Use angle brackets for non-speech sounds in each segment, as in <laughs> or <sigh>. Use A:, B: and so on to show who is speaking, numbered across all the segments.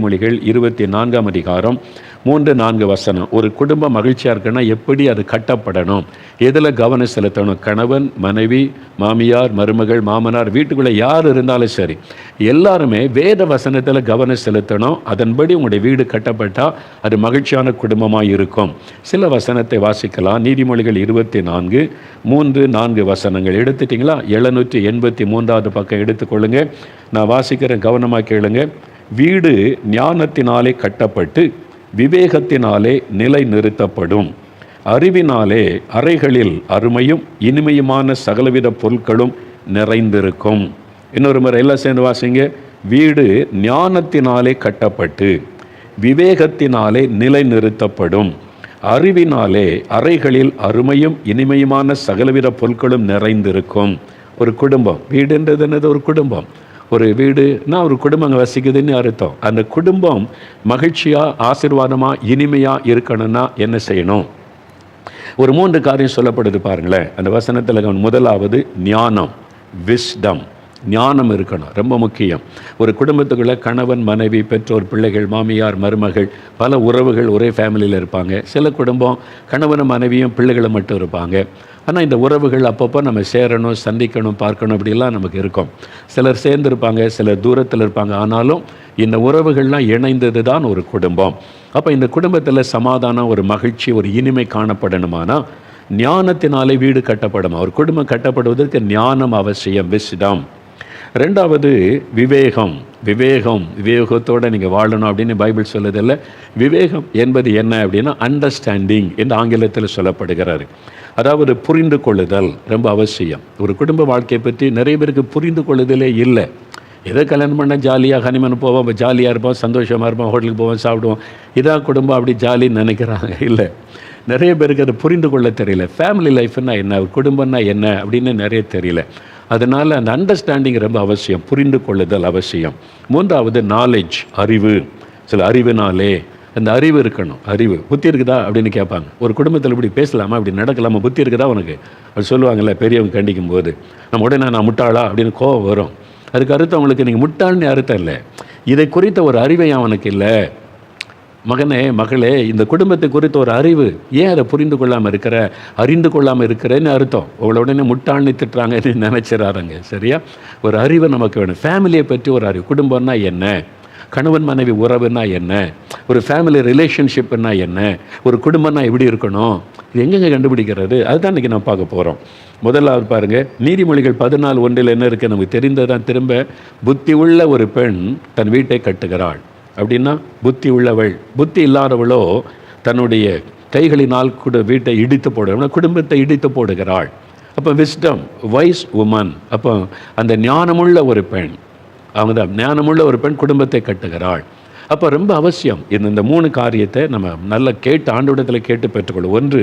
A: மொழிகள் இருபத்தி நான்காம் அதிகாரம் மூன்று நான்கு வசனம். ஒரு குடும்பம் மகிழ்ச்சியாக இருக்குன்னா எப்படி அது கட்டப்படணும்? எதில் கவனம் செலுத்தணும்? கணவன் மனைவி மாமியார் மருமகள் மாமனார் வீட்டுக்குள்ளே யார் இருந்தாலும் சரி எல்லாருமே வேத வசனத்தில் கவனம் செலுத்தணும். அதன்படி உங்களுடைய வீடு கட்டப்பட்டால் அது மகிழ்ச்சியான குடும்பமாக இருக்கும். சில வசனத்தை வாசிக்கலாம். நீதிமொழிகள் இருபத்தி நான்கு மூன்று நான்கு வசனங்கள். எடுத்துட்டிங்களா? எழுநூற்றி எண்பத்தி மூன்றாவது பக்கம் எடுத்துக்கொள்ளுங்க. நான் வாசிக்கிறேன் கவனமாக கேளுங்கள் வீடு ஞானத்தினாலே கட்டப்பட்டு விவேகத்தினாலே நிலை நிறுத்தப்படும் அறிவினாலே அறைகளில் அருமையும் இனிமையுமான சகலவித பொருட்களும் நிறைந்திருக்கும். இன்னொரு முறை எல்லாம் சேர்ந்து வாசிங்க வீடு ஞானத்தினாலே கட்டப்பட்டு விவேகத்தினாலே நிலை நிறுத்தப்படும் அறிவினாலே அறைகளில் அருமையும் இனிமையுமான சகலவித பொருட்களும் நிறைந்திருக்கும். ஒரு குடும்பம் வீடுன்றது என்னது? ஒரு குடும்பம். ஒரு வீடுனா ஒரு குடும்பம் வசிக்குதுன்னு அர்த்தம். அந்த குடும்பம் மகிழ்ச்சியாக ஆசீர்வாதமாக இனிமையாக இருக்கணும்னா என்ன செய்யணும்? ஒரு மூன்று காரியம் சொல்லப்படுது பாருங்களேன். அந்த வசனத்தில் முதலாவது ஞானம் விஸ்டம் ஞானம் இருக்கணும். ரொம்ப முக்கியம். ஒரு குடும்பத்துக்குள்ள கணவன் மனைவி பெற்றோர் பிள்ளைகள் மாமியார் மருமகள் பல உறவுகள் ஒரே ஃபேமிலியில் இருப்பாங்க. சில குடும்பம் கணவனும் மனைவியும் பிள்ளைகளும் மட்டும் இருப்பாங்க. ஆனால் இந்த உறவுகள் அப்பப்போ நம்ம சேரணும் சந்திக்கணும் பார்க்கணும் இப்படிலாம் நமக்கு இருக்கும். சிலர் சேர்ந்துருப்பாங்க சிலர் தூரத்தில் இருப்பாங்க. ஆனாலும் இந்த உறவுகள்லாம் இணைந்தது தான் ஒரு குடும்பம். அப்போ இந்த குடும்பத்தில் சமாதானம் ஒரு மகிழ்ச்சி ஒரு இனிமை காணப்படணுமானா ஞானத்தினாலே வீடு கட்டப்படும் ஒரு குடும்பம் கட்டப்படுவதற்கு ஞானம் அவசியம் விசிடம் ரெண்டாவது விவேகம். விவேகம் விவேகத்தோடு நீங்கள் வாழணும் அப்படின்னு பைபிள் சொல்லதில்லை. விவேகம் என்பது என்ன அப்படின்னா அண்டர்ஸ்டாண்டிங் என்று ஆங்கிலத்தில் சொல்லப்படுகிறாரு. அதாவது புரிந்து கொள்ளுதல் ரொம்ப அவசியம். ஒரு குடும்ப வாழ்க்கையை பற்றி நிறைய பேருக்கு புரிந்து கொள்ளுதலே இல்லை. எதை கல்யாணம் பண்ண ஜாலியாக ஹனிமன் போவோம் ஜாலியாக இருப்போம் சந்தோஷமாக இருப்போம் ஹோட்டலுக்கு போவோம் சாப்பிடுவோம். இதான் குடும்பம் அப்படி ஜாலின்னு நினைக்கிறாங்க. <laughs> இல்லை. நிறைய பேருக்கு அதை புரிந்து கொள்ள தெரியல. ஃபேமிலி லைஃப்னா என்ன? ஒரு குடும்பம்னா என்ன அப்படின்னு நிறைய தெரியல. அதனால் அந்த அண்டர்ஸ்டாண்டிங் ரொம்ப அவசியம் புரிந்து கொள்ளுதல் அவசியம். மூன்றாவது நாலேஜ் அறிவு. சில அறிவினாலே அந்த அறிவு இருக்கணும். அறிவு புத்தி இருக்குதா அப்படின்னு கேட்பாங்க. ஒரு குடும்பத்தில் இப்படி பேசலாமா? இப்படி நடக்கலாமா? புத்தி இருக்குதா உனக்கு? அப்படி சொல்லுவாங்கள்ல பெரியவங்க கண்டிக்கும் போது. நம்ம உடனே நான் முட்டாளா? அப்படின்னு கோவம் வரும். அதுக்கு அர்த்தம் அவங்களுக்கு நீங்கள் முட்டாள்னு அர்த்தம் இல்லை. இதை குறித்த ஒரு அறிவை அவனுக்கு இல்லை. மகனே மகளே இந்த குடும்பத்தை குறித்த ஒரு அறிவு ஏன் அதை புரிந்து கொள்ளாமல் இருக்கிற? அறிந்து கொள்ளாமல் இருக்கிறேன்னு அர்த்தம். உங்களை உடனே முட்டாள்னு திட்டுறாங்கன்னு நினச்சிடறாங்க சரியா? ஒரு அறிவு நமக்கு வேணும். ஃபேமிலியை பற்றி ஒரு அறிவு. குடும்பம்னா என்ன? கணவன் மனைவி உறவுனா என்ன? ஒரு ஃபேமிலி ரிலேஷன்ஷிப்னா என்ன? ஒரு குடும்பம்னா எப்படி இருக்கணும்? இது எங்கெங்க கண்டுபிடிக்கிறது? அதுதான் இன்றைக்கி நான் பார்க்க போகிறோம் முதலாவது பாருங்கள் நீதிமொழிகள் பதினாலு ஒன்றில் என்ன இருக்குது நமக்கு தெரிந்ததான் திரும்ப புத்தி உள்ள ஒரு பெண் தன் வீட்டை கட்டுகிறாள். அப்படின்னா புத்தி உள்ளவள். புத்தி இல்லாதவளோ தன்னுடைய கைகளினால் கூட வீட்டை இடித்து போடுற குடும்பத்தை இடித்து போடுகிறாள். அப்போ விஸ்டம் வைஸ் உமன் அப்போ அந்த ஞானமுள்ள ஒரு பெண். அவங்க தான் ஞானமுள்ள ஒரு பெண் குடும்பத்தை கட்டுகிறாள். அப்போ ரொம்ப அவசியம். இந்த இந்த மூணு காரியத்தை நம்ம நல்லா கேட்டு ஆண்டோடத்தில் கேட்டு பெற்றுக்கொள்ளும் ஒன்று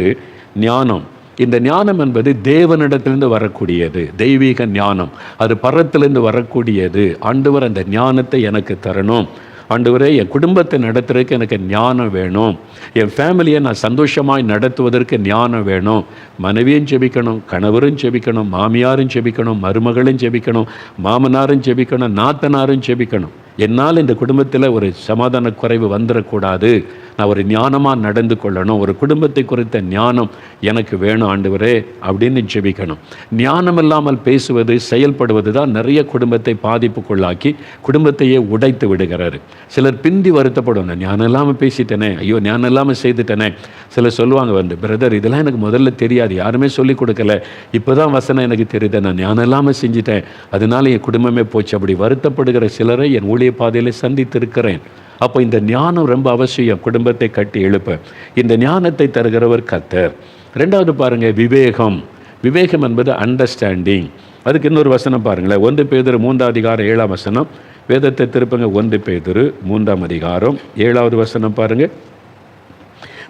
A: ஞானம். இந்த ஞானம் என்பது தேவனிடத்திலிருந்து வரக்கூடியது. தெய்வீக ஞானம். அது பரத்திலிருந்து வரக்கூடியது. ஆண்டவர் அந்த ஞானத்தை எனக்கு தரணும். ஆண்டவரே என் குடும்பத்தை நடத்துறதுக்கு எனக்கு ஞானம் வேணும். என் ஃபேமிலியை நான் சந்தோஷமாய் நடத்துவதற்கு ஞானம் வேணும். மனைவியும் ஜெபிக்கணும் கணவரும் ஜெபிக்கணும் மாமியாரும் ஜெபிக்கணும் மருமகளும் ஜெபிக்கணும் மாமனாரும் ஜெபிக்கணும் நாத்தனாரும் ஜெபிக்கணும். என்னால் இந்த குடும்பத்தில் ஒரு சமாதான குறைவு வந்துடக்கூடாது நான் ஒரு ஞானமாக நடந்து கொள்ளணும் ஒரு குடும்பத்தை குறித்த ஞானம் எனக்கு வேணும் ஆண்டவரே அப்படின்னு ஜெபிக்கணும். ஞானம் இல்லாமல் பேசுவது செயல்படுவது தான் நிறைய குடும்பத்தை பாதிப்புக்குள்ளாக்கி குடும்பத்தையே உடைத்து விடுகிறாரு சிலர் பிந்தி வருத்தப்படும் நான் ஞானம் இல்லாமல் பேசிட்டேனே ஐயோ ஞானம் இல்லாமல் செய்துட்டேனே. சிலர் சொல்லுவாங்க வந்து பிரதர் இதெல்லாம் எனக்கு முதல்ல தெரியாது யாருமே சொல்லிக் கொடுக்கல. இப்போ தான் வசனம் எனக்கு தெரியுது நான் ஞானம் இல்லாமல் செஞ்சிட்டேன். அதனால என் குடும்பமே போச்சு. அப்படி வருத்தப்படுகிற சிலரை என் ஊழிய பாதையில் சந்தித்திருக்கிறேன். அப்போ இந்த ஞானம் ரொம்ப அவசியம். குடும்பத்தை கட்டி எழுப்ப. இந்த ஞானத்தை தருகிறவர் கத்தர். ரெண்டாவது பாருங்கள் விவேகம். விவேகம் என்பது அண்டர்ஸ்டாண்டிங் அதுக்கு இன்னொரு வசனம் பாருங்களேன். ஒன்று பேதர் மூன்றாம் அதிகாரம் ஏழாம் வசனம். வேதத்தை திருப்பங்க ஒன்று பேதர் மூன்றாம் அதிகாரம். ஏழாவது வசனம் பாருங்கள்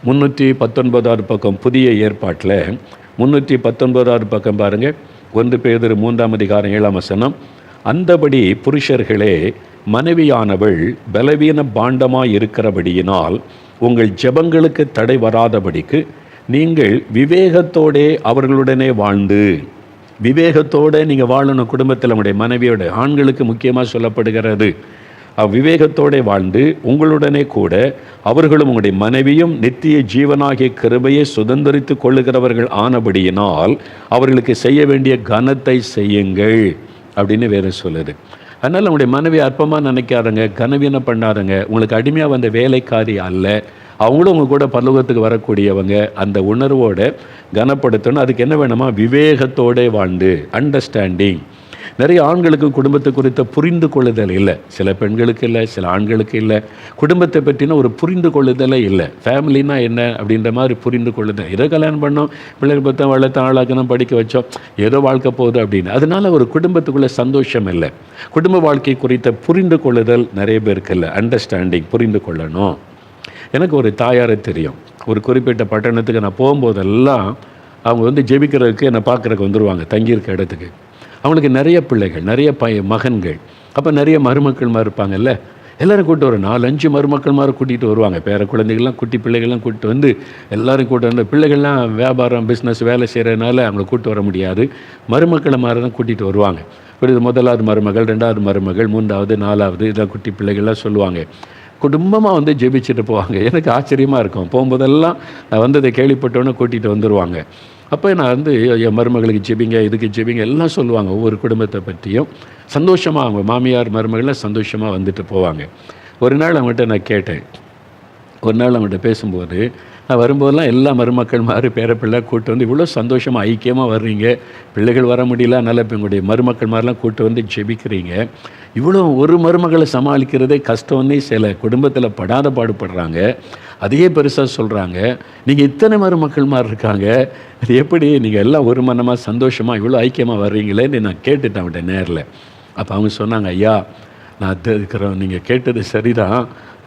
A: முந்நூற்றி பத்தொன்பதாவது பக்கம் புதிய ஏற்பாட்டில். முந்நூற்றி பத்தொன்பதாவது பக்கம் பாருங்கள் ஒன்று பேதர் மூன்றாம் அதிகாரம் ஏழாம் வசனம். அந்தபடி புருஷர்களே மனைவியானவள் பலவீன பாண்டமாய் இருக்கிறபடியினால் உங்கள் ஜெபங்களுக்கு தடை வராதபடிக்கு நீங்கள் விவேகத்தோடே அவர்களுடனே வாழ்ந்து விவேகத்தோடு நீங்கள் வாழணும் குடும்பத்தில் நம்முடைய மனைவியோட ஆண்களுக்கு முக்கியமாக சொல்லப்படுகிறது. விவேகத்தோடே வாழ்ந்து உங்களுடனே கூட அவர்களும் உங்களுடைய மனைவியும் நித்திய ஜீவனாகிய கிருபையை சுதந்திரித்து கொள்ளுகிறவர்கள் ஆனபடியினால் அவர்களுக்கு செய்ய வேண்டிய கனத்தை செய்யுங்கள் அப்படின்னு வேறு சொல்லுது. அதனால் உங்களுடைய மனைவி அற்பமாக நினைக்காதங்க கனவீனம் பண்ணாதங்க உங்களுக்கு அடிமையாக வந்த வேலைக்காரி அல்ல. அவங்களும் உங்கள் கூட பல்லோகத்துக்கு வரக்கூடியவங்க. அந்த உணர்வோடு கனப்படுத்தணும். அதுக்கு என்ன வேணுமா? விவேகத்தோட வாழ்ந்து அண்டர்ஸ்டாண்டிங் நிறைய ஆண்களுக்கு குடும்பத்தை குறித்த புரிந்து கொள்ளுதல் இல்லை. சில பெண்களுக்கு இல்லை சில ஆண்களுக்கு இல்லை. குடும்பத்தை பற்றின ஒரு புரிந்து கொள்ளுதலே இல்லை. ஃபேமிலினா என்ன அப்படின்ற மாதிரி புரிந்து கொள்ளுதல். ஏதோ கல்யாணம் பண்ணோம்? பிள்ளைகள் பார்த்தோம் வளர்த்த ஆளாக்கணும் படிக்க வச்சோம். ஏதோ வாழ்க்கை போகுது அப்படின்னு. அதனால ஒரு குடும்பத்துக்குள்ளே சந்தோஷம் இல்லை. குடும்ப வாழ்க்கை குறித்த புரிந்து கொள்ளுதல் நிறைய பேருக்கு இல்லை. அண்டர்ஸ்டாண்டிங் புரிந்து கொள்ளணும். எனக்கு ஒரு தாயாரை தெரியும். ஒரு குறிப்பிட்ட பட்டணத்துக்கு நான் போகும்போதெல்லாம் அவங்க வந்து ஜெபிக்கிறதுக்கு என்னை பார்க்குறக்கு வந்துடுவாங்க தங்கியிருக்க இடத்துக்கு. அவங்களுக்கு நிறைய பிள்ளைகள் நிறைய பய மகன்கள். அப்போ நிறைய மருமக்கள்மா இருப்பாங்கல்ல? எல்லாரும் கூட்டு வரும் நாலு அஞ்சு மருமக்கள் மாதிரி கூட்டிகிட்டு வருவாங்க. பேர குழந்தைகள்லாம் குட்டி பிள்ளைகள்லாம் கூட்டிட்டு வந்து எல்லோரும் கூட்டு வந்து பிள்ளைகள்லாம் வியாபாரம் பிஸ்னஸ் வேலை செய்கிறதுனால அவங்கள கூப்பிட்டு வர முடியாது. மருமக்களை மாதிரி தான் கூட்டிகிட்டு வருவாங்க. இப்படி இது முதலாவது மருமகள் ரெண்டாவது மருமகள் மூன்றாவது நாலாவது இதெல்லாம் குட்டி பிள்ளைகள்லாம் சொல்லுவாங்க. குடும்பமாக வந்து ஜெபிச்சுட்டு போவாங்க. எனக்கு ஆச்சரியமாக இருக்கும். போகும்போதெல்லாம் நான் வந்ததை கேள்விப்பட்டோன்னே கூட்டிகிட்டு வந்துடுவாங்க அப்போ நான் வந்து என் மருமகளுக்கு ஜெபிங்க இதுக்கு ஜெபிங்க எல்லாம் சொல்லுவாங்க. ஒவ்வொரு குடும்பத்தை பற்றியும். சந்தோஷமாக அவங்க மாமியார் மருமகள்லாம் சந்தோஷமாக வந்துட்டு போவாங்க. ஒரு நாள் அவங்ககிட்ட நான் கேட்டேன். ஒரு நாள் அவங்ககிட்ட பேசும்போது நான் வரும்போதெல்லாம் எல்லா மருமக்கள் மாதிரி பேரப்பிள்ளை கூட்டு வந்து இவ்வளோ சந்தோஷமாக ஐக்கியமாக வர்றீங்க. பிள்ளைகள் வர முடியல அதனால் இப்போ எங்களுடைய மருமக்கள் மாதிரிலாம் கூட்டு வந்து ஜெபிக்கிறீங்க. இவ்வளோ ஒரு மருமகளை சமாளிக்கிறதே கஷ்டம்னே சில குடும்பத்தில் படாத பாடுபடுறாங்க. அதையே பெருசாக சொல்கிறாங்க நீங்கள் இத்தனை மருமக்கள் மாதிரி இருக்காங்க. அது எப்படி நீங்கள் எல்லாம் ஒரு மனமாக சந்தோஷமாக இவ்வளோ ஐக்கியமாக வர்றீங்களேன்னு நான் கேட்டுட்டேன் அவன்கிட்ட நேரில். அப்போ அவங்க சொன்னாங்க ஐயா நான் இருக்கிறோம் நீங்கள் கேட்டது சரிதான்.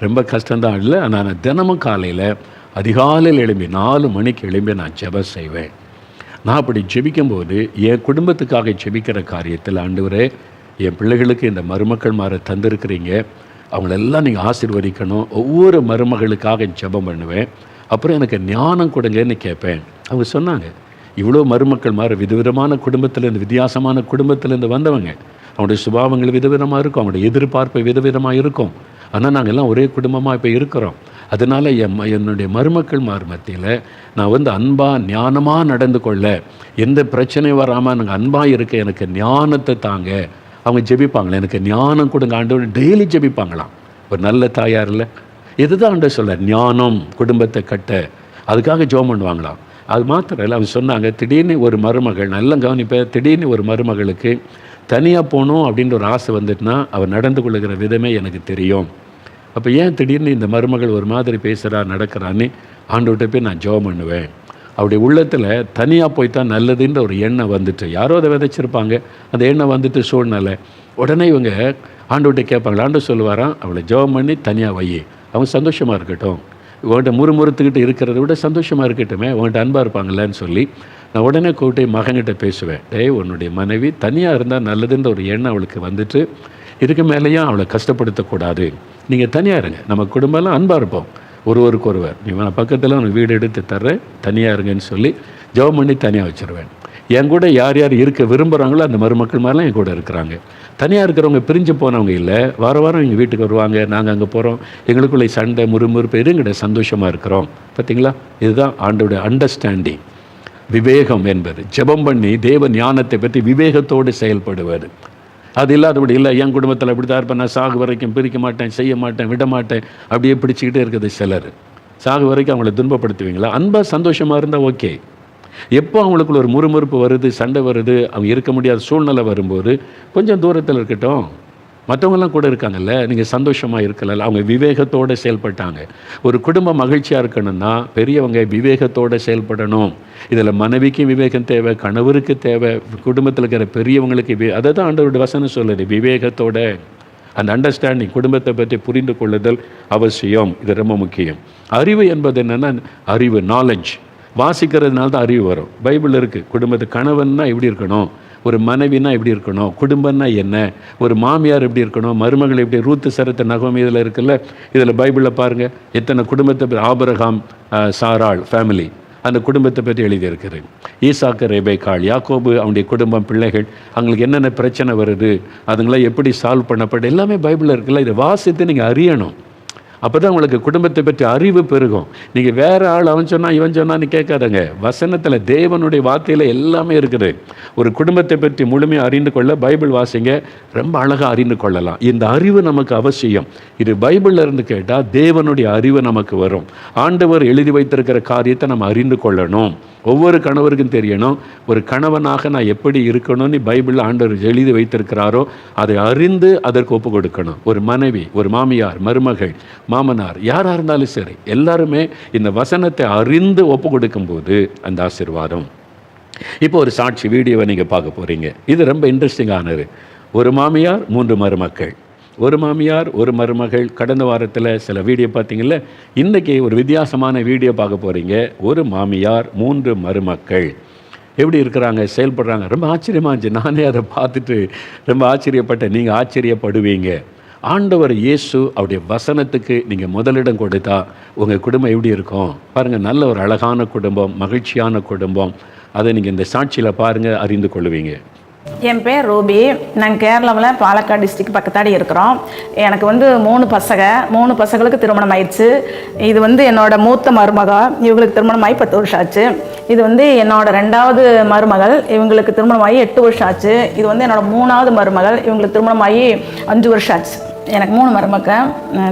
A: ரொம்ப கஷ்டம்தான். இல்லை ஆனால் நான் தினமும் காலையில் அதிகாலையில் எழும்பி நாலு மணிக்கு எழும்பி நான் ஜெபம் செய்வேன். நான் அப்படி ஜெபிக்கும்போது என் குடும்பத்துக்காக ஜெபிக்கிற காரியத்தில் ஆண்டவரே என் பிள்ளைகளுக்கு இந்த மருமக்கள் மாற தந்திருக்கிறீங்க. அவங்களெல்லாம் நீங்கள் ஆசிர்வதிக்கணும். ஒவ்வொரு மருமகளுக்காக ஜெபம் பண்ணுவேன். அப்புறம் எனக்கு ஞானம் கொடுங்கன்னு கேட்பேன். அவங்க சொன்னாங்க இவ்வளோ மருமக்கள் மாற விதவிதமான குடும்பத்திலேருந்து வித்தியாசமான குடும்பத்திலேருந்து வந்தவங்க. அவங்களுடைய சுபாவங்கள் விதவிதமாக இருக்கும். அவங்களுடைய எதிர்பார்ப்பு விதவிதமாக இருக்கும். ஆனால் நாங்கள் எல்லாம் ஒரே குடும்பமாக இப்போ இருக்கிறோம். அதனால் என் என்னுடைய மருமக்கள் மார் மத்தியில் நான் வந்து அன்பாக ஞானமாக நடந்து கொள்ள. எந்த பிரச்சனையும் வராமல் நாங்கள் அன்பாக இருக்க எனக்கு ஞானத்தை தாங்க. அவங்க ஜெபிப்பாங்களே எனக்கு ஞானம் கொடுங்க. ஆண்டவர் டெய்லி ஜெபிப்பாங்களாம். ஒரு நல்ல தாயார் இல்லை. இதுதான் ஆண்டவர் சொல்ல ஞானம் குடும்பத்தை கட்ட. அதுக்காக ஜெபம் பண்ணுவாங்களாம். அது மாத்திரம் இல்லை அவங்க சொன்னாங்க திடீர்னு ஒரு மருமகள் நல்ல கவனிப்பேன் திடீர்னு ஒரு மருமகளுக்கு தனியாக போகணும் அப்படின்ற ஒரு ஆசை வந்துட்டுனா அவர் நடந்து கொள்ளுகிற விதமே எனக்கு தெரியும். அப்போ ஏன் திடீர்னு இந்த மருமகள் ஒரு மாதிரி பேசுகிறா நடக்கிறான்னு ஆண்டவர்கிட்ட போய் நான் ஜெபம் பண்ணுவேன். அவருடைய உள்ளத்தில் தனியாக போய் தான் நல்லதுன்ற ஒரு எண்ணம் வந்துட்டு யாரோ அதை விதைச்சிருப்பாங்க. அந்த எண்ணம் வந்துட்டு சூழ்நிலை. உடனே இவங்க ஆண்டவர்கிட்ட கேட்பாங்க ஆண்டு சொல்லுவாராம் அவளை ஜெபம் பண்ணி தனியாக வை. அவங்க சந்தோஷமாக இருக்கட்டும். உங்கள்கிட்ட முறுமுறுத்துக்கிட்டு இருக்கிறத விட சந்தோஷமாக இருக்கட்டுமே உங்கள்கிட்ட அன்பாக இருப்பாங்களேன்னு சொல்லி நான் உடனே கூப்பிட்டு மகன்கிட்ட பேசுவேன். டேய் உன்னுடைய மனைவி தனியாக இருந்தால் நல்லதுன்ற ஒரு எண்ணம் அவளுக்கு வந்துட்டு இதுக்கு மேலேயும் அவளை கஷ்டப்படுத்தக்கூடாது. நீங்கள் தனியாக இருங்க. நம்ம குடும்பம்லாம் அன்பாக இருப்போம். ஒருவருக்கு ஒருவர் இவனை பக்கத்தில் உனக்கு வீடு எடுத்து தர்றேன். தனியாக இருங்கன்னு சொல்லி ஜெபம் பண்ணி தனியாக வச்சுருவேன். என் கூட யார் யார் இருக்க விரும்புகிறாங்களோ அந்த மருமக்கள் மாதிரிலாம் என் கூட இருக்கிறாங்க. தனியாக இருக்கிறவங்க பிரிஞ்சு போனவங்க இல்லை. வார வாரம் எங்கள் வீட்டுக்கு வருவாங்க. நாங்கள் அங்கே போகிறோம் எங்களுக்குள்ளே சண்டை முறுமுறுப்பு எதுங்கிட்ட சந்தோஷமாக இருக்கிறோம். பார்த்தீங்களா இதுதான் ஆண்டோட அண்டர்ஸ்டாண்டிங் விவேகம் என்பது. ஜெபம் பண்ணி தேவ ஞானத்தை பற்றி விவேகத்தோடு செயல்படுவது. அது இல்லாதபடி இல்லை என் குடும்பத்தில் இப்படி தான் இருப்பேன். நான் சாகு வரைக்கும் பிரிக்க மாட்டேன் செய்ய மாட்டேன் விட மாட்டேன். அப்படியே பிடிச்சிக்கிட்டே இருக்குது சிலர். சாகு வரைக்கும் அவங்கள துன்பப்படுத்துவீங்களா? அன்பாக சந்தோஷமாக இருந்தால் ஓகே. எப்போ அவங்களுக்குள்ள ஒரு முறுமுறுப்பு வருது சண்டை வருது அவங்க இருக்க முடியாத சூழ்நிலை வரும்போது கொஞ்சம் தூரத்தில் இருக்கட்டும். மற்றவங்கெல்லாம் கூட இருக்காங்கல்ல நீங்கள் சந்தோஷமாக இருக்கல அவங்க விவேகத்தோடு செயல்பட்டாங்க. ஒரு குடும்ப மகிழ்ச்சியாக இருக்கணும்னா பெரியவங்க விவேகத்தோடு செயல்படணும். இதில் மனைவிக்கும் விவேகம் தேவை கணவருக்கு தேவை குடும்பத்தில் இருக்கிற பெரியவங்களுக்கு வி- அதை தான் ஆண்டவருடைய வசனம் சொல்லுது விவேகத்தோட. அந்த அண்டர்ஸ்டாண்டிங் குடும்பத்தை பற்றி புரிந்து கொள்ளுதல் அவசியம். இது ரொம்ப முக்கியம். அறிவு என்பது என்னென்னா அறிவு நாலேஜ் வாசிக்கிறதுனால தான் அறிவு வரும். பைபிள் இருக்குது குடும்பத்து கணவன்னா எப்படி இருக்கணும். ஒரு மனைவினா எப்படி இருக்கணும்? குடும்பம்னா என்ன? ஒரு மாமியார் எப்படி இருக்கணும்? மருமகள் எப்படி? ரூத்து சரத்த நகம் இதில் இருக்குல்ல? இதில் பைபிளில் பாருங்கள் எத்தனை குடும்பத்தை ஆபரகாம் சாராள் ஃபேமிலி அந்த குடும்பத்தை பற்றி எழுதியிருக்கிறேன் ஈசாக்கு ரேபேக்காள் யாக்கோபு அவனுடைய குடும்பம் பிள்ளைகள் அவங்களுக்கு என்னென்ன பிரச்சனை வருது? அதுங்களாம் எப்படி சால்வ் பண்ணப்பட்டு எல்லாமே பைபிளில் இருக்குல்ல? இதை வாசித்து நீங்கள் அறியணும். அப்போ தான் உங்களுக்கு குடும்பத்தை பற்றி அறிவு பெருகும். நீங்கள் வேறு ஆள் அவன் சொன்னால் இவன் சொன்னான்னு கேட்காதங்க. வசனத்தில் தேவனுடைய வார்த்தையில் எல்லாமே இருக்குது. ஒரு குடும்பத்தை பற்றி முழுமையாக அறிந்து கொள்ள பைபிள் வாசிங்க. ரொம்ப அழகாக அறிந்து கொள்ளலாம். இந்த அறிவு நமக்கு அவசியம். இது பைபிளில் இருந்து கேட்டால் தேவனுடைய அறிவு நமக்கு வரும். ஆண்டவர் எழுதி வைத்திருக்கிற காரியத்தை நம்ம அறிந்து கொள்ளணும். ஒவ்வொரு கணவருக்கும் தெரியணும். ஒரு கணவனாக நான் எப்படி இருக்கணும்னு பைபிளில் ஆண்டவர் எழுதி வைத்திருக்கிறாரோ அதை அறிந்து அதற்கு ஒப்பு கொடுக்கணும். ஒரு மனைவி ஒரு மாமியார் மருமகள் மாமனார் யாராக இருந்தாலும் சரி எல்லாருமே இந்த வசனத்தை அறிந்து ஒப்பு கொடுக்கும்போது அந்த ஆசீர்வாதம். இப்போ ஒரு சாட்சி வீடியோவை நீங்கள் பார்க்க போகிறீங்க இது ரொம்ப இன்ட்ரெஸ்டிங்கானது ஒரு மாமியார் மூன்று மருமக்கள். ஒரு மாமியார் ஒரு மருமகள் கடந்த வாரத்தில் சில வீடியோ பார்த்தீங்கல்ல இன்றைக்கி ஒரு வித்தியாசமான வீடியோ பார்க்க போகிறீங்க ஒரு மாமியார் மூன்று மருமக்கள். எப்படி இருக்கிறாங்க செயல்படுறாங்க? ரொம்ப ஆச்சரியமாக இருந்துச்சு. நானே அதை பார்த்துட்டு ரொம்ப ஆச்சரியப்பட்டேன். நீங்கள் ஆச்சரியப்படுவீங்க. ஆண்டவர் இயேசு அவருடைய வசனத்துக்கு நீங்கள் முதலிடம் கொடுத்தா உங்கள் குடும்பம் எப்படி இருக்கும்? பாருங்கள் நல்ல ஒரு அழகான குடும்பம் மகிழ்ச்சியான குடும்பம். அதை நீங்கள் இந்த சாட்சியில் பாருங்கள் அறிந்து கொள்வீங்க.
B: என் பேர் ரூபி. நாங்கள் கேரளாவில் பாலக்காடு டிஸ்ட்ரிக் பக்கத்தாடி இருக்கிறோம். எனக்கு வந்து மூணு பசங்க. மூணு பசங்களுக்கு திருமணம் ஆயிடுச்சு. இது வந்து என்னோட மூத்த மருமக. இவங்களுக்கு திருமணம் ஆகி பத்து வருஷம் ஆச்சு. இது வந்து என்னோட ரெண்டாவது மருமகள். இவங்களுக்கு திருமணம் ஆகி எட்டு வருஷம் ஆச்சு. இது வந்து என்னோட மூணாவது மருமகள். இவங்களுக்கு திருமணம் ஆகி அஞ்சு வருஷம் ஆச்சு. எனக்கு மூணு மருமக்க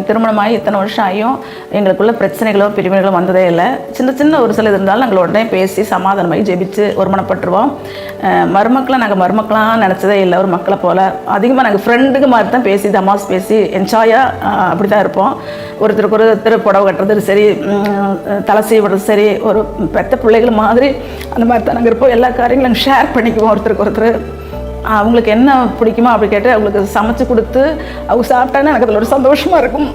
B: திருமணமாகி இத்தனை வருஷம் ஆகியும் எங்களுக்குள்ள பிரச்சனைகளோ பிரிவினைகளோ வந்ததே இல்லை. சின்ன சின்ன ஒரு சில இருந்தாலும் நாங்கள் உடனே பேசி சமாதானமாகி ஜெபிச்சு ஒருமனப்பட்டுருவோம் மருமக்களை நாங்கள் மருமக்களாக நினச்சதே இல்லை ஒரு மக்களை போல். அதிகமாக நாங்கள் ஃப்ரெண்டுக்கு மாதிரி தான் பேசி தமாஸ் பேசி என்ஜாயாக அப்படி தான் இருப்போம். ஒருத்தருக்கு ஒருத்தர் புடவை கட்டுறது சரி தலை சீவிடுறது சரி ஒரு பெத்த பிள்ளைகள் மாதிரி அந்த மாதிரி தான் நாங்கள் இருப்போம். எல்லா காரியங்களும் நாங்கள் ஷேர் பண்ணிக்குவோம் ஒருத்தருக்கு ஒருத்தர். அவங்களுக்கு என்ன பிடிக்குமோ அப்படி கேட்டு அவங்களுக்கு சமைச்சு கொடுத்து அவங்க சாப்பிட்டாங்கன்னா எனக்கு அதில் ஒரு சந்தோஷமாக இருக்கும்.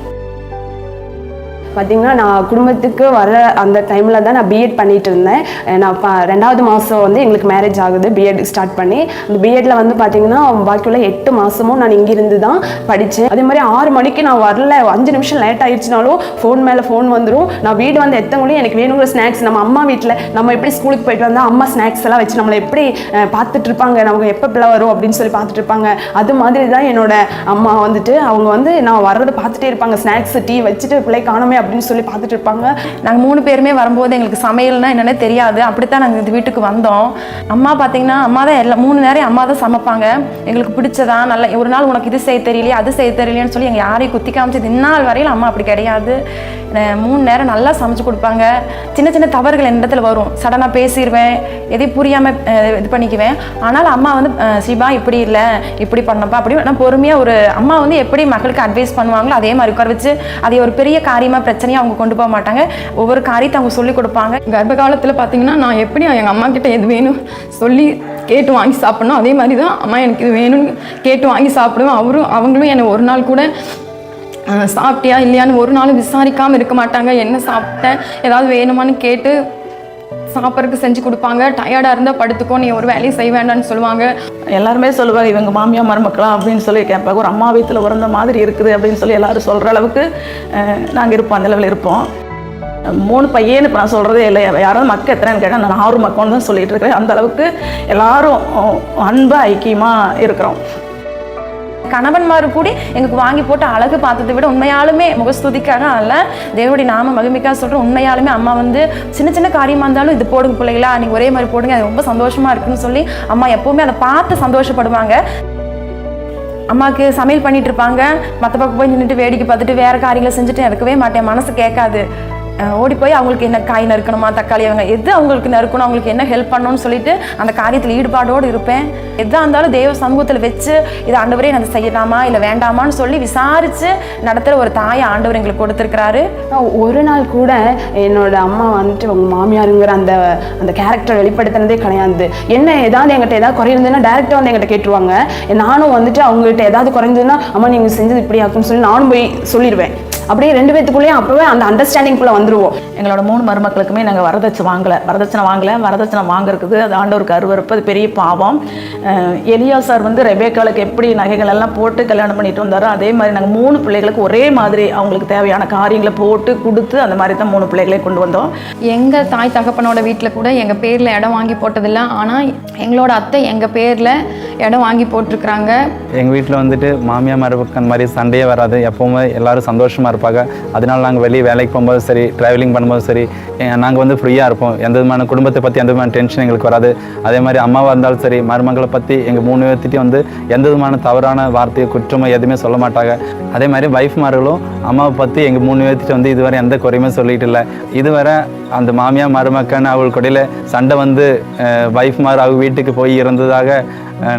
C: பார்த்தீங்கன்னா நான் குடும்பத்துக்கு வர அந்த டைமில் தான் நான் பிஎட் பண்ணிட்டு இருந்தேன். நான் ப ரெண்டாவது மாதம் வந்து எங்களுக்கு மேரேஜ் ஆகுது. பிஎட் ஸ்டார்ட் பண்ணி அந்த பிஎட்டில் வந்து பார்த்தீங்கன்னா பாக்கியுள்ள எட்டு மாதமும் நான் இங்கிருந்து தான் படித்தேன் அதே மாதிரி ஆறு மணிக்கு நான் வரல. அஞ்சு நிமிஷம் லேட் ஆயிடுச்சுனாலும் ஃபோன் மேலே ஃபோன் வந்துடும் நான் வீடு வந்து எத்தவங்களையும் எனக்கு வேணுங்கிற ஸ்நாக்ஸ் நம்ம அம்மா வீட்டில் நம்ம எப்படி ஸ்கூலுக்கு போயிட்டு வந்தால் அம்மா ஸ்நாக்ஸ் எல்லாம் வச்சு நம்மளை எப்படி பார்த்துட்டு இருப்பாங்க. நமக்கு எப்போ பிள்ளை வரும் அப்படின்னு சொல்லி பார்த்துட்டு இருப்பாங்க. அது மாதிரி தான் என்னோட அம்மா வந்துட்டு அவங்க வந்து நான் வர்றதை பார்த்துட்டே இருப்பாங்க. ஸ்நாக்ஸ் டீ வச்சுட்டு பிள்ளை காணுமே அப்படின்னு சொல்லி பார்த்துட்டு இருப்பாங்க.
D: நாங்கள் மூணு பேருமே வரும்போது எங்களுக்கு சமையல்னா என்னென்ன தெரியாது. அப்படித்தான் நாங்கள் இந்த வீட்டுக்கு வந்தோம். அம்மா பார்த்தீங்கன்னா அம்மா தான் எல்லாம் மூணு நேரம் அம்மா தான் சமைப்பாங்க. எங்களுக்கு பிடிச்சதா நல்ல ஒரு நாள் உனக்கு இது செய்ய தெரியலையே அது செய்ய தெரியலையேன்னு சொல்லி எங்கள் யாரையும் குத்தி காமிச்சது. இந்நாள் வரையில் அம்மா அப்படி கிடையாது. மூணு நேரம் நல்லா சமைச்சு கொடுப்பாங்க. சின்ன சின்ன தவறுகள் என் இடத்துல வரும்? சடனாக பேசிடுவேன் எதையும் புரியாமல் இது பண்ணிக்குவேன். ஆனால் அம்மா வந்து சிபா சிவா இப்படி இல்லை இப்படி பண்ணப்பா அப்படி ஆனால் பொறுமையாக ஒரு அம்மா வந்து எப்படி மக்களுக்கு அட்வைஸ் பண்ணுவாங்களோ அதே மாதிரி உட்கார வச்சு அதை ஒரு பெரிய காரியமாக பிரச்சனையாக அவங்க கொண்டு போக மாட்டாங்க. ஒவ்வொரு காரியத்தை அவங்க சொல்லி கொடுப்பாங்க.
E: கர்ப்ப காலத்தில் பார்த்தீங்கன்னா நான் எப்படி எங்கள் அம்மா கிட்ட எது வேணும் சொல்லி கேட்டு வாங்கி சாப்பிடணும். அதே மாதிரி தான் அம்மா எனக்கு இது வேணும்னு கேட்டு வாங்கி சாப்பிடுவேன். அவரும் அவங்களும் என்னை ஒரு நாள் கூட சாப்பிட்டியா இல்லையான்னு ஒரு நாள் விசாரிக்காமல் இருக்க மாட்டாங்க. என்ன சாப்பிட்டேன் ஏதாவது வேணுமான்னு கேட்டு சாப்பிட்றதுக்கு செஞ்சு கொடுப்பாங்க. டயர்டாக இருந்தால் படுத்துக்கோ நீ ஒரு வேலையை செய்ய வேண்டாம்னு சொல்லுவாங்க.
B: எல்லாருமே சொல்லுவாங்க இவங்க மாமியா மருமக்களா? அப்படின்னு சொல்லி கேட்பாங்க. ஒரு அம்மா வீட்டில் பிறந்த மாதிரி இருக்குது அப்படின்னு சொல்லி எல்லாரும் சொல்கிற அளவுக்கு நாங்கள் இருப்போம் அந்த அளவில் இருப்போம். மூணு பையன் இப்போ நான் சொல்கிறதே இல்லை. யாராவது மக்கள் எத்தனைன்னு கேட்டால் நான் ஆறு மக்கள்னு தான் சொல்லிகிட்டு இருக்கிறேன். அந்த அளவுக்கு எல்லாரும் அன்பாக ஐக்கியமாக இருக்கிறோம்.
D: கணவன்மார் கூடி எங்களுக்கு வாங்கி போட்டு அழகு பார்த்ததை விட உண்மையாலுமே முகஸ்துதிக்காக அல்ல. தேவனுடைய நாம மகிமிக்காக சொல்கிறேன் உண்மையாலுமே அம்மா வந்து சின்ன சின்ன காரியமாக இருந்தாலும் இது போடுங்க பிள்ளைகளா நீங்கள் ஒரே மாதிரி போடுங்க அது ரொம்ப சந்தோஷமாக இருக்குன்னு சொல்லி அம்மா எப்போவுமே அதை பார்த்து சந்தோஷப்படுவாங்க. அம்மாவுக்கு சமையல் பண்ணிட்டு இருப்பாங்க. மற்ற பக்கம் போய் நின்றுட்டு வேடிக்கை பார்த்துட்டு வேற காரியங்களை செஞ்சுட்டு இருக்கவே மாட்டேன். மனசு கேட்காது. ஓடி போய் அவங்களுக்கு என்ன காய் நறுக்கணுமா தக்காளி அவங்க எது அவங்களுக்கு நறுக்கணும் அவங்களுக்கு என்ன ஹெல்ப் பண்ணணும்னு சொல்லிட்டு அந்த காரியத்தில் ஈடுபாடோடு இருப்பேன். எதாக இருந்தாலும் தேவ சமூகத்தில் வச்சு இதை ஆண்டவரே நான் செய்யலாமா இல்லை வேண்டாமான்னு சொல்லி விசாரித்து நடத்துகிற ஒரு தாயை ஆண்டவர் எங்களுக்கு கொடுத்துருக்கிறாரு.
C: ஒரு நாள் கூட என்னோட அம்மா வந்துட்டு உங்கள் மாமியாருங்கிற அந்த அந்த கேரக்டர் வெளிப்படுத்தினதே கிடையாது. என்ன ஏதாவது எங்கிட்ட ஏதாவது குறையிருந்ததுன்னா டேரெக்டாக வந்து எங்கிட்ட கேட்டுருவாங்க. நானும் வந்துட்டு அவங்ககிட்ட ஏதாவது குறைந்ததுன்னா அம்மா நீங்கள் செஞ்சது இப்படி ஆக்கும்னு சொல்லி நானும் போய் சொல்லிடுவேன் அப்படியே ரெண்டு பேத்துக்குள்ளேயும் அப்பவே அந்த அண்டர்ஸ்டாண்டிங்குள்ளே வந்துருவோம்.
B: எங்களோட மூணு மருமக்களுக்குமே நாங்கள் வரதட்சணை வாங்கலை. வரதட்சணை வாங்கலை. வரதட்சணை வாங்குறதுக்கு அது ஆண்டவருக்கு அருவருப்பு. அது பெரிய பாவம். எலியா சார் வந்து ரெபேக்காலுக்கு எப்படி நகைகள் எல்லாம் போட்டு கல்யாணம் பண்ணிட்டு வந்தாரோ அதே மாதிரி நாங்கள் மூணு பிள்ளைகளுக்கு ஒரே மாதிரி அவங்களுக்கு தேவையான காரியங்களை போட்டு கொடுத்து அந்த மாதிரி தான் மூணு பிள்ளைகளையும் கொண்டு வந்தோம்.
E: எங்கள் தாய் தகப்பனோட வீட்டில் கூட எங்கள் பேரில் இடம் வாங்கி போட்டதில்லை. ஆனால் எங்களோட அத்தை எங்கள் பேரில் இடம் வாங்கி போட்டிருக்கிறாங்க.
F: எங்கள் வீட்டில் வந்துட்டு மாமியார் மருமக்கள் அந்த மாதிரி சண்டையே வராது. எப்போவுமே எல்லாரும் சந்தோஷமாக இருப்பாங்க. அதனால் நாங்கள் வெளியே வேலைக்கு போகும்போது சரி ட்ராவலிங் பண்ணும்போது சரி நாங்கள் வந்து ஃப்ரீயாக இருப்போம். எந்த விதமான குடும்பத்தை பற்றி எந்த விதமான டென்ஷன் எங்களுக்கு வராது. அதே மாதிரி அம்மாவாக இருந்தாலும் சரி மருமகளை பற்றி எங்கள் மூணு பேர்த்திட்டையும் வந்து எந்த விதமான தவறான வார்த்தையை குற்றமோ எதுவுமே சொல்ல மாட்டாங்க. அதே மாதிரி வைஃப்மார்களும் அம்மாவை பற்றி எங்கள் மூணு பேர்த்திட்ட வந்து இதுவரை எந்த குறையுமே சொல்லிட்டு இல்லை. இதுவரை அந்த மாமியார் மருமக்கன் அவள் கொடையில் சண்டை வந்து வைஃப்மார் அவங்க வீட்டுக்கு போய் இருந்ததாக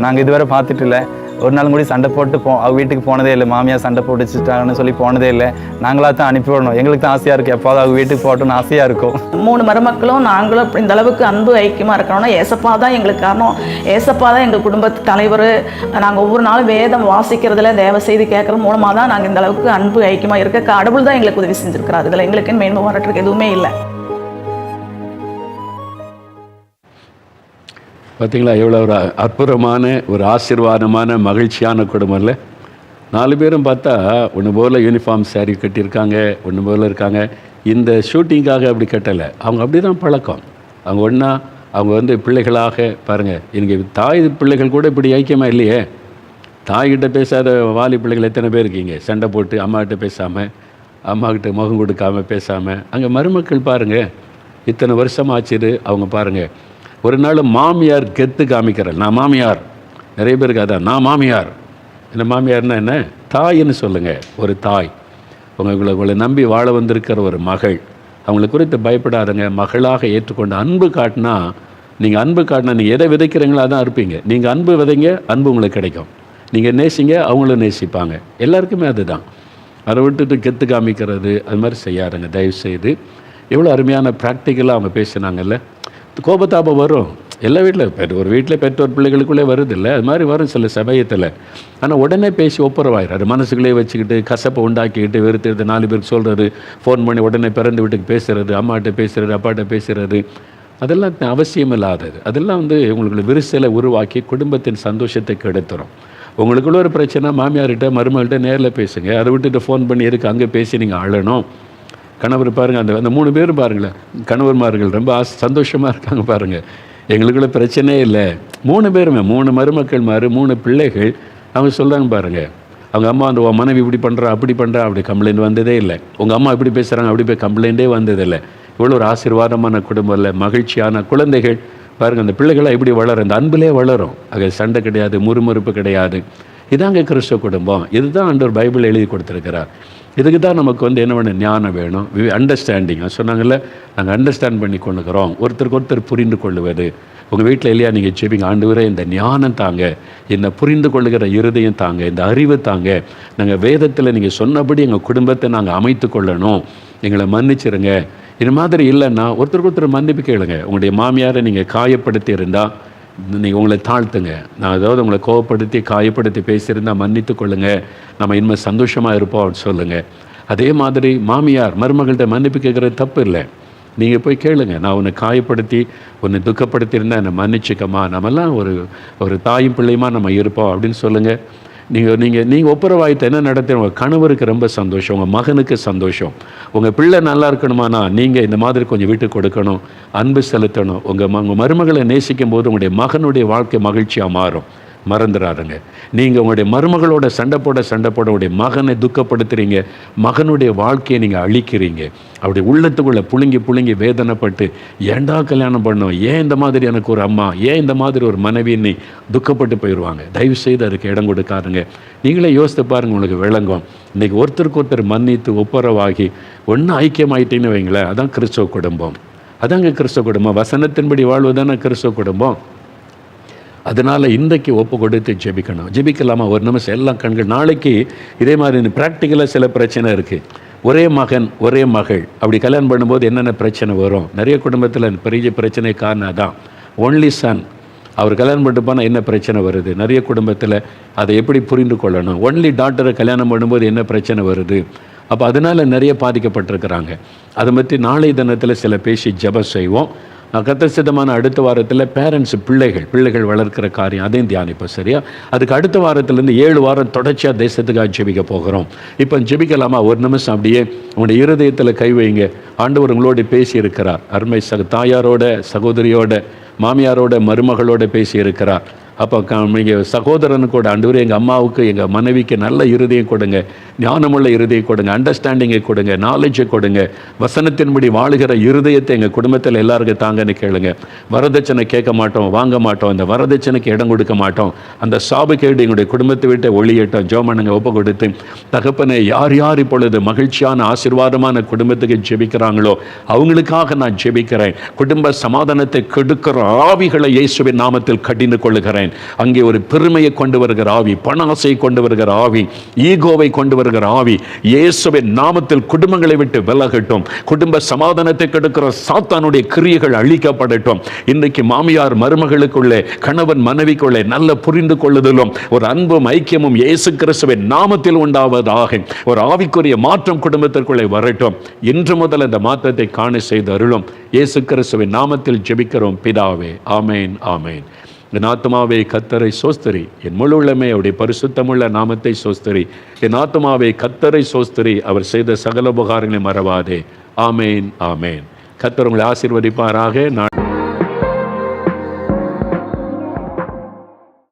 F: நாங்கள் இதுவரை பார்த்துட்டு இல்லை. ஒரு நாள் முடி சண்டை போட்டு போ அவங்க வீட்டுக்கு போனதே இல்லை மாமியார் சண்டை போட்டுச்சுட்டாங்கன்னு சொல்லி போனதே இல்லை. நாங்களாக தான் அனுப்பிவிடணும். எங்களுக்கு தான் ஆசையாக இருக்குது எப்போது அவங்க வீட்டுக்கு போகட்டும்னு ஆசையாக இருக்கும்.
B: மூணு மருமக்களும் நாங்களும் இந்த அளவுக்கு அன்பு ஐக்கியமாக இருக்கணும்னா ஏசப்பா தான் எங்களுக்கு காரணம். ஏசப்பா தான் எங்கள் குடும்பத்து தலைவர். நாங்கள் ஒவ்வொரு நாளும் வேதம் வாசிக்கிறதுல தேவ செய்தி கேட்குறது மூலமாக தான் நாங்கள் இந்த அளவுக்கு அன்பு ஐக்கியமாக இருக்க கடவுள் தான் எங்களுக்கு உதவி செஞ்சுருக்கிறார். இதில் எங்களுக்கு மேன்மை வரட்டுக்கு எதுவுமே இல்லை.
A: பார்த்தீங்களா எவ்வளோ ஒரு அற்புதமான ஒரு ஆசீர்வாதமான மகிழ்ச்சியான குடும்பம் இல்லை? நாலு பேரும் பார்த்தா ஒன்று போல் யூனிஃபார்ம் சாரீ கட்டியிருக்காங்க ஒன்று போல் இருக்காங்க. இந்த ஷூட்டிங்காக அப்படி கட்டலை. அவங்க அப்படி தான் பழக்கம். அவங்க ஒன்றா அவங்க வந்து பிள்ளைகளாக பாருங்கள் எனக்கு தாய் பிள்ளைகள் கூட இப்படி ஐக்கியமாக இல்லையே? தாய்கிட்ட பேசாத வாலி பிள்ளைகள் எத்தனை பேர் இருக்கீங்க? சண்டை போட்டு அம்மாகிட்ட பேசாமல் அம்மாக்கிட்ட முகம் கொடுக்காம பேசாமல் அங்கே மருமக்கள் பாருங்கள் இத்தனை வருஷம் ஆச்சுது அவங்க பாருங்கள் ஒரு நாள் மாமியார் கெத்து காமிக்கிறேன் நான் மாமியார். நிறைய பேருக்கு அதான். நான் மாமியார். இந்த மாமியார்னா என்ன? தாயின்னு சொல்லுங்கள் ஒரு தாய். உங்களை உங்களை நம்பி வாழ வந்திருக்கிற ஒரு மகள். அவங்களை குறித்து பயப்படாதங்க. மகளாக ஏற்றுக்கொண்டு அன்பு காட்டினா நீங்கள் அன்பு காட்டினா நீங்கள் எதை விதைக்கிறீங்களோ அதான் இருப்பீங்க நீங்கள் அன்பு விதைங்க அன்பு உங்களுக்கு கிடைக்கும். நீங்கள் நேசிங்க அவங்களும் நேசிப்பாங்க. எல்லாருக்குமே அதுதான். அதை விட்டுட்டு கெத்து காமிக்கிறது அது மாதிரி செய்யாதுங்க. தயவு செய்து எவ்வளோ அருமையான ப்ராக்டிக்கலாக அவங்க பேசினாங்கல்ல? கோபத்தாபம் வரும். எல்லா வீட்டில் ஒரு வீட்டில் பெற்றோர் பிள்ளைகளுக்குள்ளே வருது இல்லை அது மாதிரி வரும் சில சமயத்தில். ஆனால் உடனே பேசி ஒப்புரவாயிரு அது மனசுக்குள்ளே வச்சுக்கிட்டு கசப்பை உண்டாக்கிக்கிட்டு வெறுத்துறது நாலு பேருக்கு சொல்கிறது ஃபோன் பண்ணி உடனே பிறந்து வீட்டுக்கு பேசுகிறது அம்மாட்ட பேசுகிறது அப்பாட்ட பேசுறது. அதெல்லாம் அவசியம் இல்லாதது. அதெல்லாம் வந்து உங்களுக்கு விரிசலை உருவாக்கி குடும்பத்தின் சந்தோஷத்தை கெடுத்துரும். உங்களுக்குள்ள ஒரு பிரச்சனை மாமியார்கிட்ட மருமகள்கிட்ட நேரில் பேசுங்க. அதை விட்டுட்டு ஃபோன் பண்ணி இருக்கு அங்கே பேசி நீங்கள் அழணும்? கணவர் பாருங்கள் அந்த அந்த மூணு பேரும் பாருங்களேன். கணவர்மார்கள் ரொம்ப ஆஸ் சந்தோஷமாக இருக்காங்க பாருங்கள் எங்களுக்குள்ள பிரச்சனையே இல்லை. மூணு பேருமே மூணு மருமக்கள் மாறு மூணு பிள்ளைகள். அவங்க சொல்கிறாங்க பாருங்கள் அவங்க அம்மா அந்த உன் மனைவி இப்படி பண்ணுறா அப்படி பண்ணுறா அப்படி கம்ப்ளைண்ட் வந்ததே இல்லை. உங்கள் அம்மா இப்படி பேசுகிறாங்க அப்படி போய் கம்ப்ளைண்ட்டே வந்ததில்லை இவ்வளோ ஒரு ஆசீர்வாதமான குடும்பம் இல்லை மகிழ்ச்சியான குழந்தைகள். பாருங்கள் அந்த பிள்ளைகளாக இப்படி வளரும்? இந்த அன்பிலே வளரும். அது சண்டை கிடையாது முறுமுறுப்பு கிடையாது. இதாங்க கிறிஸ்துவ குடும்பம். இதுதான் அண்டர் பைபிள் எழுதி கொடுத்துருக்கிறார். இதுக்கு தான் நமக்கு வந்து என்ன வேணும்? ஞானம் வேணும். அண்டர்ஸ்டாண்டிங் சொன்னாங்கல்ல நாங்கள் அண்டர்ஸ்டாண்ட் பண்ணி கொண்டுக்கிறோம் ஒருத்தருக்கு ஒருத்தர் புரிந்து கொள்ளுவது. உங்கள் வீட்டில் இல்லையா? நீங்கள் ஜெபிங்க. வரை இந்த ஞானம் தாங்க. இந்த புரிந்து கொள்ளுகிற இருதயம் தாங்க. இந்த அறிவு தாங்க. நாங்கள் வேதத்தில் நீங்கள் சொன்னபடி எங்கள் குடும்பத்தை நாங்கள் அமைத்து கொள்ளணும். எங்களை மன்னிச்சிருங்க. இது மாதிரி இல்லைன்னா ஒருத்தருக்கு ஒருத்தர் மன்னிப்பு கேளுங்க. உங்களுடைய மாமியாரை நீங்கள் காயப்படுத்தி இருந்தால் நீங்கள் உங்களை தாழ்த்துங்க. நான் ஏதாவது உங்களை கோவப்படுத்தி காயப்படுத்தி பேசியிருந்தால் மன்னித்து கொள்ளுங்க. நம்ம இனிமேல் சந்தோஷமாக இருப்போம் அப்படின்னு சொல்லுங்கள் அதே மாதிரி மாமியார் மருமகள்கிட்ட மன்னிப்பு கேட்குறது தப்பு இல்லை. நீங்கள் போய் கேளுங்க. நான் உன்னை காயப்படுத்தி உன்னை துக்கப்படுத்தியிருந்தா என்னை மன்னிச்சுக்கம்மா. நம்மெல்லாம் ஒரு ஒரு தாயும் பிள்ளையுமா நம்ம இருப்போம் அப்படின்னு சொல்லுங்கள் நீங்கள் நீங்கள் நீங்கள் ஒப்புரவாயத்தை என்ன நடத்துகிற உங்கள் கணவருக்கு ரொம்ப சந்தோஷம் உங்கள் மகனுக்கு சந்தோஷம். உங்கள் பிள்ளை நல்லா இருக்கணுமானா நீங்கள் இந்த மாதிரி கொஞ்சம் வீட்டு கொடுக்கணும் அன்பு செலுத்தணும். உங்கள் உங்கள் மருமகளை நேசிக்கும் போது உங்களுடைய மகனுடைய வாழ்க்கை மகிழ்ச்சியாக மாறும். மறந்துடாருங்க நீங்கள் உங்களுடைய மருமகளோட சண்டை போட சண்டை போட உடைய மகனை துக்கப்படுத்துறீங்க மகனுடைய வாழ்க்கையை நீங்கள் அழிக்கிறீங்க. அப்படி உள்ளத்துக்குள்ளே புழுங்கி புழுங்கி வேதனைப்பட்டு ஏன்டா கல்யாணம் பண்ணோம்? ஏன் இந்த மாதிரி எனக்கு ஒரு அம்மா? ஏன் இந்த மாதிரி ஒரு மனைவின்னு துக்கப்பட்டு போயிடுவாங்க தயவு செய்து அதுக்கு இடம் கொடுக்காருங்க நீங்களே யோசித்து பாருங்கள் உங்களுக்கு விளங்கும். இன்றைக்கி ஒருத்தருக்கு ஒருத்தர் மன்னித்து ஒப்புரவாகி ஒன்று ஐக்கியமாயிட்டீங்கன்னு வைங்களேன் அதான் கிறிஸ்தவ குடும்பம். அதாங்க கிறிஸ்தவ குடும்பம். வசனத்தின்படி வாழ்வதான கிறிஸ்தவ குடும்பம்? அதனால் இன்றைக்கு ஒப்பு கொடுத்து ஜெபிக்கணும். ஜெபிக்கலாமா? ஒரு நிமிஷம். எல்லாம் கண்கள் நாளைக்கு இதே மாதிரி ப்ராக்டிக்கலாக சில பிரச்சனை இருக்குது ஒரே மகன் ஒரே மகள். அப்படி கல்யாணம் பண்ணும்போது என்னென்ன பிரச்சனை வரும்? நிறைய குடும்பத்தில் பெரிய பிரச்சனை காரணம் தான் ஒன்லி சன் அவர் கல்யாணம் பண்ணிட்டு போனால் என்ன பிரச்சனை வருது? நிறைய குடும்பத்தில் அதை எப்படி புரிந்து கொள்ளணும்? ஒன்லி டாக்டரை கல்யாணம் பண்ணும்போது என்ன பிரச்சனை வருது? அப்போ அதனால் நிறைய பாதிக்கப்பட்டிருக்கிறாங்க. அதை பற்றி நாளை தினத்தில் சில பேசி ஜெபம் செய்வோம். கத்தசிதமான அடுத்த வாரத்தில் பேரண்ட்ஸ் பிள்ளைகள் பிள்ளைகள் வளர்க்கிற காரியம் அதையும் தியானிப்போம் சரியா? அதுக்கு அடுத்த வாரத்துலேருந்து ஏழு வாரம் தொடர்ச்சியாக தேசத்துக்காக ஜெபிக்க போகிறோம். இப்போ ஜெபிக்கலாமா? ஒரு நிமிஷம் அப்படியே உங்களுடைய இருதயத்தில் கை வைங்க. ஆண்டவர் உங்களோடு பேசியிருக்கிறார். அருமை சக தாயாரோட சகோதரியோட மாமியாரோட மருமகளோட பேசியிருக்கிறார். அப்போ எங்கள் சகோதரனு கூட ஆண்டவர் எங்கள் அம்மாவுக்கு எங்கள் மனைவிக்கு நல்ல இருதயம் கொடுங்க. ஞானமுள்ள இருதயம் கொடுங்க அண்டர்ஸ்டாண்டிங்கை கொடுங்க நாலேஜை கொடுங்க. வசனத்தின்படி வாழுகிற இருதயத்தை எங்கள் குடும்பத்தில் எல்லாருக்கும் தாங்கன்னு கேளுங்க. வரதட்சணை கேட்க மாட்டோம் வாங்க மாட்டோம். அந்த வரதட்சணைக்கு இடம் கொடுக்க மாட்டோம். அந்த சாபுக்கேடு எங்களுடைய குடும்பத்தை விட்டு ஒளியட்டும். ஜோமனுங்க ஒப்பு கொடுத்து தகப்பனை யார் யார் இப்பொழுது மகிழ்ச்சியான ஆசீர்வாதமான குடும்பத்துக்கு ஜெபிக்கிறாங்களோ அவங்களுக்காக நான் ஜெபிக்கிறேன். குடும்ப சமாதானத்தை கெடுக்கிற ஆவிகளை இயேசுவின் நாமத்தில் கடிந்து கொள்ளுகிறேன். அங்கே ஒரு பெருமையை கொண்டு வருகிற ஆவி பணாசை கொண்டு வருகிற ஆவி ஈகோவை கொண்டு வருகிற ஆவி இயேசுவின் நாமத்தில் குடும்பங்களை விட்டு விலகட்டும். குடும்ப சமாதானத்தை கெடுக்கிற சாத்தானுடைய கிரியைகள் அழிக்கப்படட்டும். இன்றைக்கு மாமியார் மருமகளுக்குள்ளே கணவன் மனைவிக்குள்ளே நல்ல புரிந்து கொள்ளுதலும் ஒரு அன்பும் ஐக்கியமும் இயேசு கிறிஸ்துவின் நாமத்தில் உண்டாவதாக. ஒரு ஆவிக்குரிய மாற்றம் குடும்பத்திற்குள்ளே வரட்டும். இன்று முதல் அந்த மாற்றத்தை காண செய்து அருளும். இயேசு கிறிஸ்துவின் நாமத்தில் ஜெபிக்கிறோம். பிதாவே ஆமேன் ஆமேன். என் ஆத்மாவே கத்தரை சோஸ்தரி. என் முழு உள்ளமே அவருடைய பரிசுத்தமுள்ள நாமத்தை சோஸ்தரி. என் ஆத்மாவை கத்தரை சோஸ்தரி. அவர் செய்த சகல உபகாரங்களை மறவாதே. ஆமேன் ஆமேன். கத்தர் உங்களை ஆசீர்வதிப்பாராக. நான்